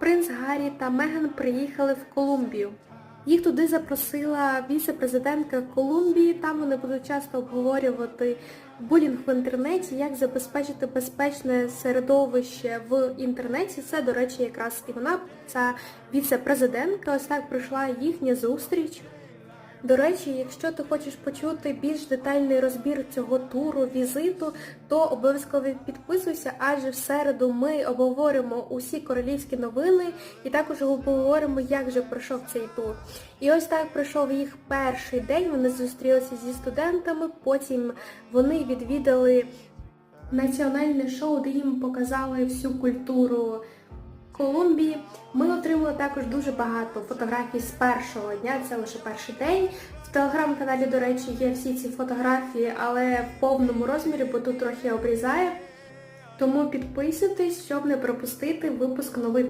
принц Гаррі та Меган приїхали в Колумбію. Їх туди запросила віце-президентка Колумбії. Там вони будуть часто обговорювати булінг в інтернеті, як забезпечити безпечне середовище в інтернеті. Це, до речі, якраз і вона, ця віце-президентка. Ось так пройшла їхня зустріч. До речі, якщо ти хочеш почути більш детальний розбір цього туру, візиту, то обов'язково підписуйся, адже в середу ми обговоримо усі королівські новини і також обговоримо, як же пройшов цей тур. І ось так пройшов їх перший день. Вони зустрілися зі студентами, потім вони відвідали національне шоу, де їм показали всю культуру Колумбії. Ми отримали також дуже багато фотографій з першого дня, це лише перший день. В телеграм-каналі, до речі, є всі ці фотографії, але в повному розмірі, бо тут трохи обрізає. Тому підписуйтесь, щоб не пропустити випуск нових